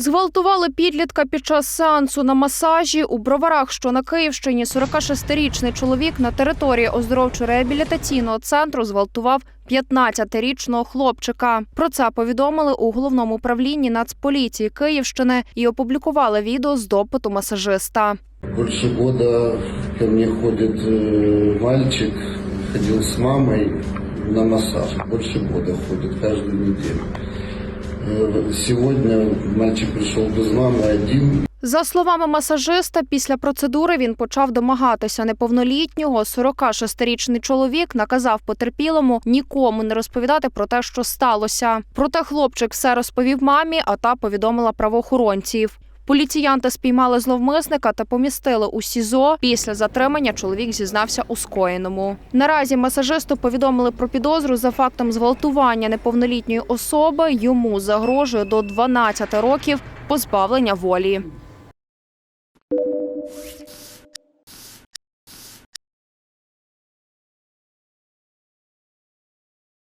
Зґвалтували підлітка під час сеансу на масажі у броварах, що на Київщині 46-річний чоловік на території оздоровчо-реабілітаційного центру зґвалтував 15-річного хлопчика. Про це повідомили у головному управлінні Нацполіції Київщини і опублікували відео з допиту масажиста. Больше года ко мне ходит э, мальчик, ходил с мамой на массаж. Больше года ходит каждую неделю. Э, наче прийшов без нами один. За словами масажиста, після процедури він почав домагатися неповнолітнього. 46-річний чоловік наказав потерпілому нікому не розповідати про те, що сталося. Проте хлопчик все розповів мамі, а та повідомила правоохоронців. Поліціянта спіймали зловмисника та помістили у СІЗО. Після затримання чоловік зізнався у скоєному. Наразі масажисту повідомили про підозру за фактом зґвалтування неповнолітньої особи. Йому загрожує до 12 років позбавлення волі.